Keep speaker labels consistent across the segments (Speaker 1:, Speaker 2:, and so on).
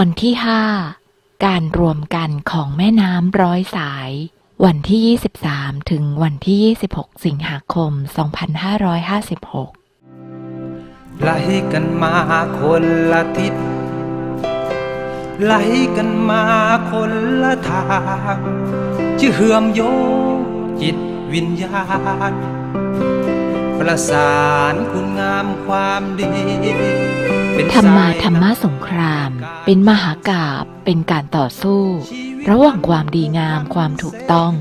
Speaker 1: อนที่5การรวมกันของแม่น้ำร้อยสาย วันที่ 23 ถึงวันที่ 26 สิงหาคม 2556
Speaker 2: ไหลกันมาคนละทิศไหลกันมาคนละทางจะเหื่อมโยงจิตวิญญาณ ประสานคุณงามความดี
Speaker 1: ธรรมา
Speaker 2: สย
Speaker 1: ธรรมะสงคราม เป็นมหากาบเป็นการต่อสู้ ระหว่างความดีงามความถูกต้อง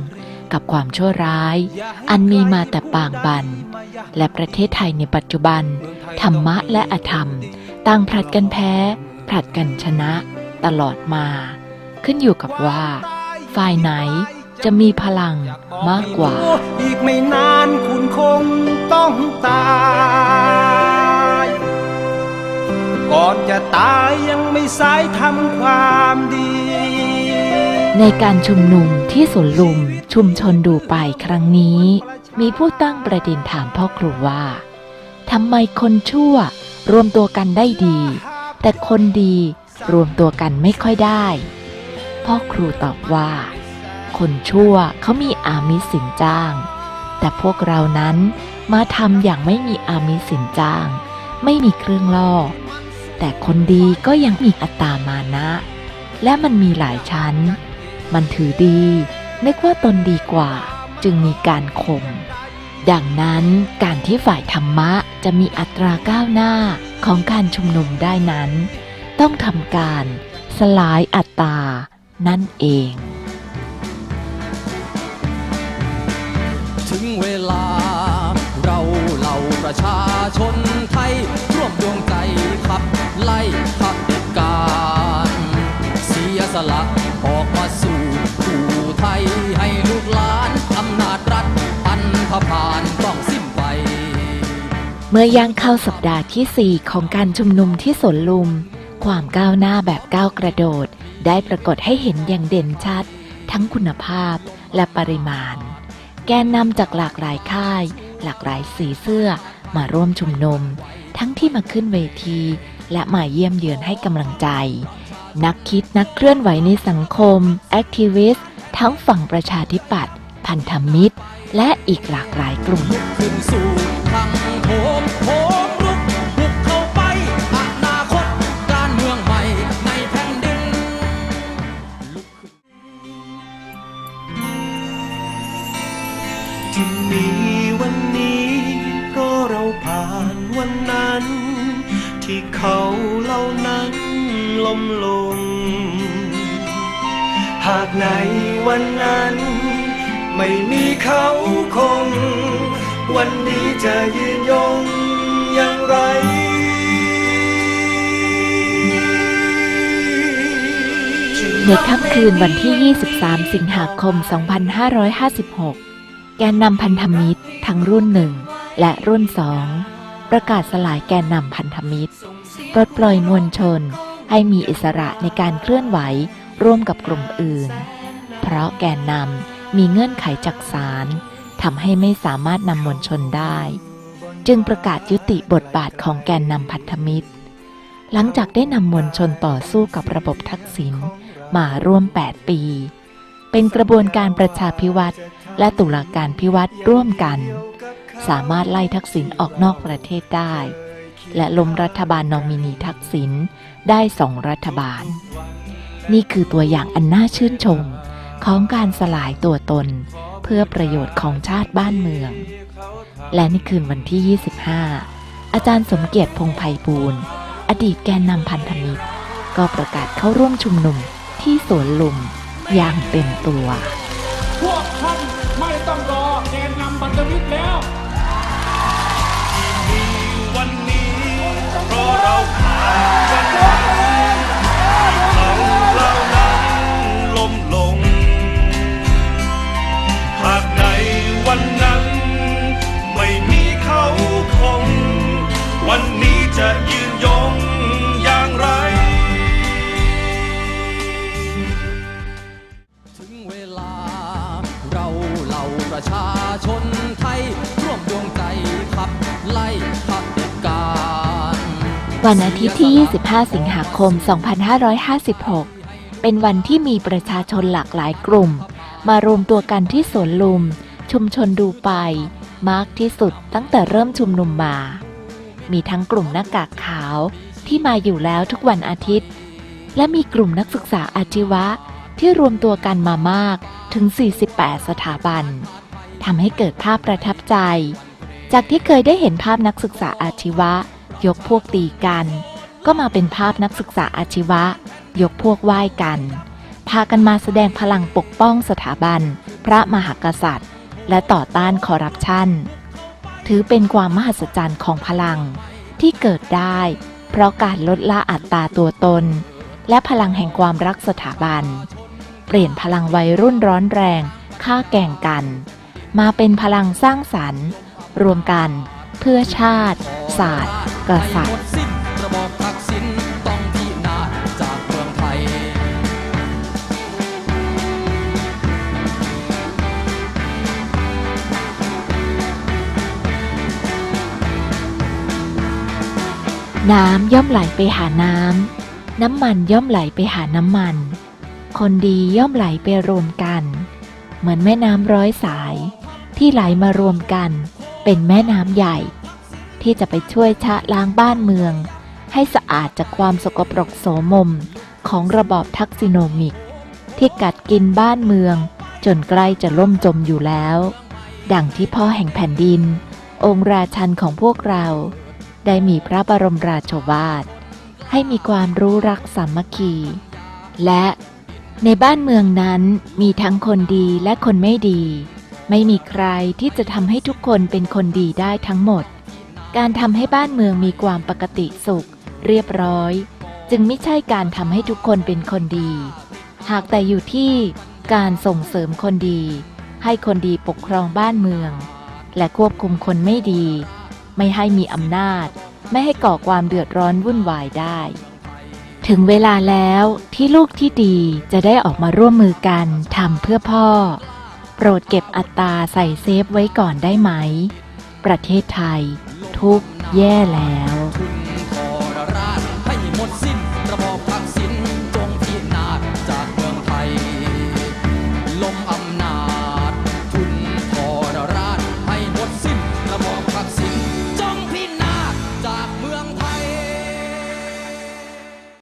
Speaker 1: กับความชั่วร้าย อันมีมาแต่ปางบัน และประเทศไทยในปัจจุบัน ธรรมะและอธรรมต่างผลัดกันแพ้ ผลัดกันชนะ ตลอดมา ขึ้นอยู่กับว่า ฝ่ายไหนจะมีพลังมากกว่า
Speaker 2: อีกไม่นาน จะตายยังไม่สายทำความดี
Speaker 1: ในการชุมนุมที่สวนลุมชุมชนดูไปครั้งนี้ มีผู้ตั้งประเด็นถามพ่อครูว่าทำไมคนชั่วรวมตัวกันได้ดี แต่คนดีรวมตัวกันไม่ค่อยได้ พ่อครูตอบว่า คนชั่วเขามีอามิสินจ้าง แต่พวกเรานั้นมาทำอย่างไม่มีอามิสินจ้าง ไม่มีเครื่องล่อ แต่คนดีก็ยังมีอัตตามานะ และมันมีหลายชั้น มันถือดี นึกว่าตนดีกว่า จึงมีการข่มดังนั้นการที่ฝ่ายธรรมะจะมีอัตราก้าวหน้าของการชุมนุมได้นั้น ต้องทำการสลายอัตตา นั่นเอง
Speaker 3: ถึงเวลาเราเหล่าประชาชน เมื่อ
Speaker 1: ย่างเข้าสัปดาห์ที่ 4 ของการชุมนุมที่สวนลุม ความก้าวหน้าแบบก้าวกระโดด ได้ปรากฏให้เห็นอย่างเด่นชัด ทั้งคุณภาพและปริมาณ แกนนำจากหลากหลายค่าย หลากหลายสีเสื้อมาร่วมชุมนุม ทั้งที่มาขึ้นเวที และมาเยี่ยมเยือนให้กำลังใจ นักคิดนักเคลื่อนไหวในสังคม แอคทิวิสต์ทั้งฝั่งประชาธิปัตย์พันธมิตร และอีกหลากหลายกลุ่ม
Speaker 3: โผโผลุกลุกเขาไปอนาคตการเมืองใหม่ในแผงดึง
Speaker 4: ที่มีวันนี้เพราะเราผ่านวันนั้น ที่เขาเหล่านั้นล้มลง หากในวันนั้น ไม่มีเขาคง วันนี้จะยืนยงอย่างไร
Speaker 1: ในค่ำคืนวันที่ 23 สิงหาคม 2556 แกนนำพันธมิตรทั้งรุ่นหนึ่งและรุ่นสอง ประกาศสลายแกนนำพันธมิตร ปลดปล่อยมวลชนให้มีอิสระในการเคลื่อนไหวร่วมกับกลุ่มอื่น เพราะแกนนำมีเงื่อนไขจากศาล ทำให้ไม่สามารถนำมวลชนได้ จึงประกาศยุติบทบาทของแกนนำพันธมิตร หลังจากได้นำมวลชนต่อสู้กับระบบทักษิณมาร่วม 8 ปี เป็นกระบวนการประชาพิวัตรและตุลาการพิวัตรร่วมกัน สามารถไล่ทักษิณออกนอกประเทศได้ และล้มรัฐบาลนอมินีทักษิณได้สองรัฐบาล นี่คือตัวอย่างอันน่าชื่นชมของการสลายตัวตน พื่อประโยชน์ของชาติบ้านเมือง และในคืนวันที่ 25 อาจารย์สมเกียรติพงษ์ไพบูลย์อดีตแกนนำพันธมิตร ก็ประกาศเข้าร่วมชุมนุมที่สวนลุมอย่างเต็มตัว
Speaker 5: พวกท่านไม่ต้องรอแกนนำพันธมิตรแล้ว
Speaker 4: วันนี้เพราะเรา เหล่า
Speaker 3: ประชาชนไทย ร่วมดวงใจขับไล่เด็จการ
Speaker 1: วันอาทิตย์ที่ 25 สิงหาคม 2556 เป็นวันที่มีประชาชนหลากหลายกลุ่ม มารวมตัวกันที่สวนลุม ชุมชนดูไปมากที่สุดตั้งแต่เริ่มชุมนุมมา มีทั้งกลุ่มหน้ากากขาวที่มาอยู่แล้วทุกวันอาทิตย์ และมีกลุ่มนักศึกษาอาชีวะ ที่รวมตัวกันมามากถึง 48 สถาบันทำให้เกิดภาพประทับใจ จากที่เคยได้เห็นภาพนักศึกษาอาชีวะ ยกพวกตีกัน ก็มาเป็นภาพนักศึกษาอาชีวะ ยกพวกไหว้กัน พากันมาแสดงพลังปกป้องสถาบัน พระมหากษัตริย์ และต่อต้านคอร์รัปชัน ถือเป็นความมหัศจรรย์ของพลังที่เกิดได้ เพราะการลดละอัตราตัวตน และพลังแห่งความรักสถาบัน เปลี่ยนพลังวัยรุ่นร้อนแรงฆ่าแก่งกัน มาเป็นพลังสร้างสรรค์ รวมกันเพื่อชาติ ศาสตร์ กษัตริย์
Speaker 3: น้ำ
Speaker 1: ย่อมไหลไปหาน้ำ น้ำมันย่อมไหลไปหาน้ำมัน คนดีย่อมไหลไปรวมกัน เหมือนแม่น้ำร้อยสาย ที่ไหลมารวมกัน เป็นแม่น้ำใหญ่ ที่จะไปช่วยชะล้างบ้านเมือง ให้สะอาดจากความสกปรกโสมมของระบอบทักซิโนมิก ที่กัดกินบ้านเมือง จนใกล้จะล่มจมอยู่แล้ว ดังที่พ่อแห่งแผ่นดิน องค์ราชันของพวกเรา ได้มีพระบรมราชวาท ให้มีความรู้รักสามัคคี และ ในบ้านเมืองนั้นมีทั้งคนดีและคนไม่ดี ไม่มีใครที่จะทำให้ทุกคนเป็นคนดีได้ทั้งหมด การทำให้บ้านเมืองมีความปกติสุข เรียบร้อย จึงไม่ใช่การทำให้ทุกคนเป็นคนดี หากแต่อยู่ที่การส่งเสริมคนดี ให้คนดีปกครองบ้านเมือง และควบคุมคนไม่ดี ไม่ให้มีอำนาจ ไม่ให้ก่อความเดือดร้อนวุ่นวายได้ ถึงเวลาแล้วที่ลูกที่ดีจะได้ออกมาร่วมมือกันทำเพื่อพ่อ โปรดเก็บอัตราใส่เซฟไว้ก่อนได้ไหม ประเทศไทย ทุกแย่แล้ว